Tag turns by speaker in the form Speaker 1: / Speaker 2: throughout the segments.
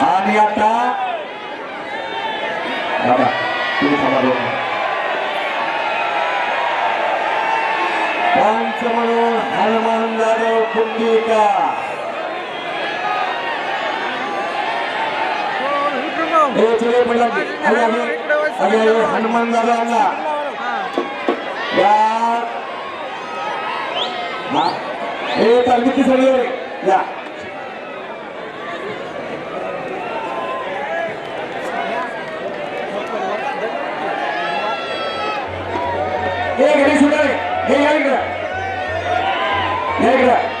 Speaker 1: आणि आता दादा तुम्ही पंच म्हणून हनुमान जाधव कुंडीका हे हनुमान जाधव आणला. या. हा. हे तालमीची या. सुद्धा हे या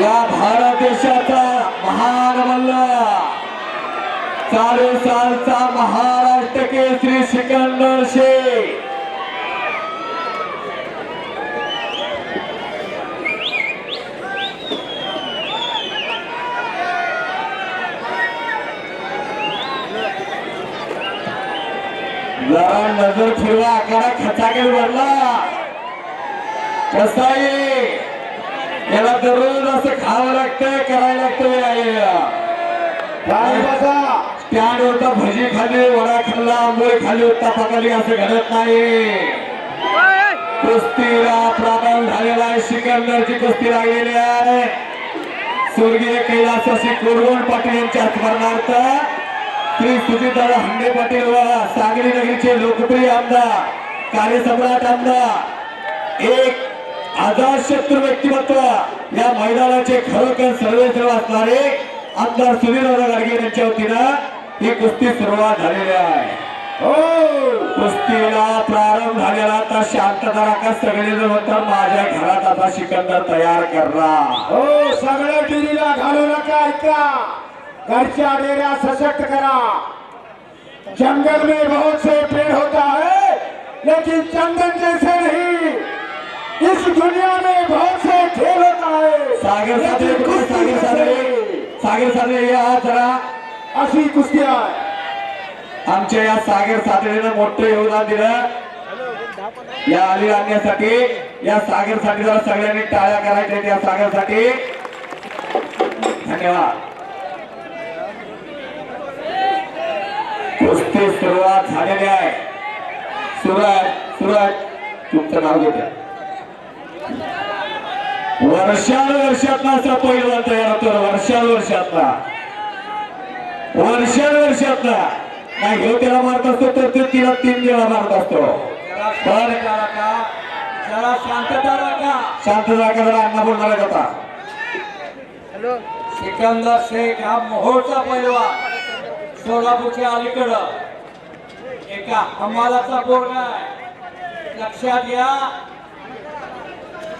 Speaker 1: या भारत देशाचा महान बनला चालू सालचा महाराष्ट्र केसरी सिकंदर शेख. जरा नजर फिरवा आकारा खचाकेल भरला. कसा आहे याला दररोज असं खावं लागतंय करायला लागतंय स्टँड वरता भजी खाली वडा खाल्ला आंबोळी खाली होता पकडली असं घडत नाही. कुस्तीला प्रारंभ झालेला आहे सिकंदरची कुस्ती लागलेली आहे. स्वर्गीय कैलासवासी कोरगोड पाटील यांच्या स्मरणार्थ श्री सुजितदादा हंडे पाटील व सांगली नगरीचे लोकप्रिय आमदार कार्यसम्राट आमदार एक आजाद शत्रू व्यक्तिमत्व या मैदानाचे खरोखर सर्वे सर्व असणारे आमदार सुधीरदादा गाडगे यांच्या वतीनं ही कुस्ती सुरुवात झालेली आहे.
Speaker 2: हो.
Speaker 1: कुस्तीला प्रारंभ झालेला आता शांतता राखा सगळे जण होतं माझ्या घरात आता सिकंदर तयार करला
Speaker 2: हो सगळ्या टिरीला घालू नका ऐका. घरच्या डेऱ्या सशक्त करा. जंगल में बहुत से पेड़ होता है लेकिन चंदन जैसे नहीं इस दुनिया में बहुत से खेल होता है।
Speaker 1: सागर साधे सागर साधे सागर साधे या जरा
Speaker 2: अशी कुस्ती आहे
Speaker 1: आमच्या या सागर साधनेनं मोठं योगदान दिलं. या आली आणण्यासाठी या सागरसाठी जरा सगळ्यांनी टाळ्या करायच्या या सागरसाठी धन्यवाद. कुस्ती सुरुवात झालेली आहे. सुरज सुरज तुमचं नाव घेते. वर्षानुवर्षातला असा पहिलवान तयार होतो वर्षानुवर्षातला वर्षानुवर्षातला नाही ह्यो त्याला मारत असतो तर ते तिला तीन वेळा मारत असतो. पण
Speaker 3: जरा शांतता राखा
Speaker 1: शांत जागा जरा अण्णा बोलणार आता?
Speaker 3: सिकंदर शेख हा मोहोळचा पैलवा सोलापूरच्या अलीकडं. एका हमालाचा पोरगा आहे. लक्षात घ्या.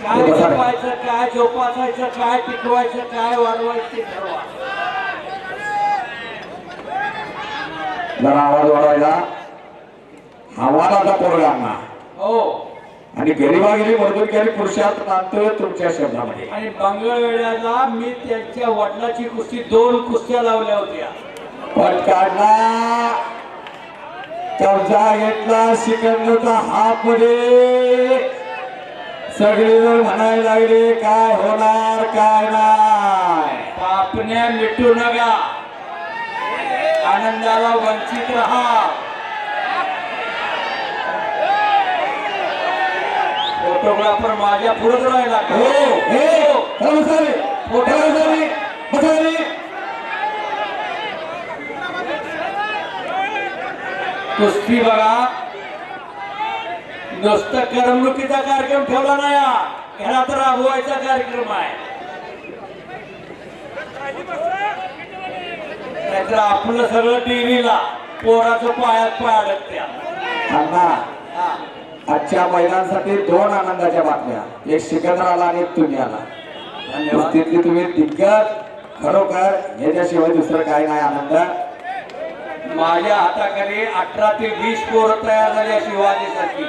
Speaker 3: काय जपायचं काय जोपासायचं काय टिकवायचं काय वाढवायचं ते ठरवा.
Speaker 1: जरा आवाज वाढवायला. हवालाचा पोरगा अण्णा
Speaker 3: हो.
Speaker 1: आणि गरीबा गेली मजबूत केली पुरुषार्थ मानतोय तुमच्या शब्दामध्ये.
Speaker 3: आणि मंगळवेढ्याला मी त्यांच्या वडिलाची कुस्ती दोन कुस्त्या लावल्या होत्या.
Speaker 1: पट काढला कब्जा घेतला सिकंदरचा हात मध्ये. सगळे जण म्हणायला लागले काय होणार काय नाही?
Speaker 3: पा आपल्या मिटू नका आनंदाला वंचित राहा. फोटोग्राफर माझ्या पुढेच राहिला?
Speaker 1: हो हो
Speaker 3: कुस्ती बघा. नुसतं करमणुकीचा कार्यक्रम ठेवला नाही तर राबवायचा कार्यक्रम आहे. नाहीतर आपलं सगळं टीव्हीला पोराचं पायात पाय अडकत्या.
Speaker 1: अण्णा. आजच्या महिलांसाठी दोन आनंदाच्या बातम्या. एक सिकंदराला आणि एक तुम्ही आला
Speaker 3: धन्यवाद.
Speaker 1: कुस्तीतली तुम्ही दिग्गज खरोखर याच्याशिवाय दुसरं काही नाही आनंद.
Speaker 3: माझ्या हाताखाली अठरा ते वीस पोरं तयार झाली आहे शिवाजीसाठी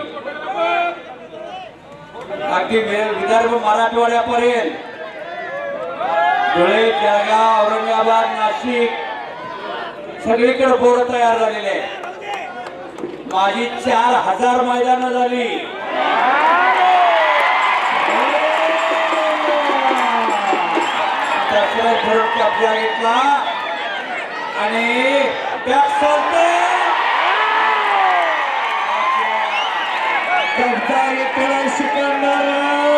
Speaker 3: अगदी वि- विदर्भ मराठवाड्यापर्यंत. धुळे जळगाव औरंगाबाद नाशिक सगळीकडे पोरं तयार झालेले आहे माझी चार हजार मैदानं झाली. दसरा धरून कब्जा घेतला. आणि बॅक सोडतोय.
Speaker 1: कब्जा घेतलेला सिकंदर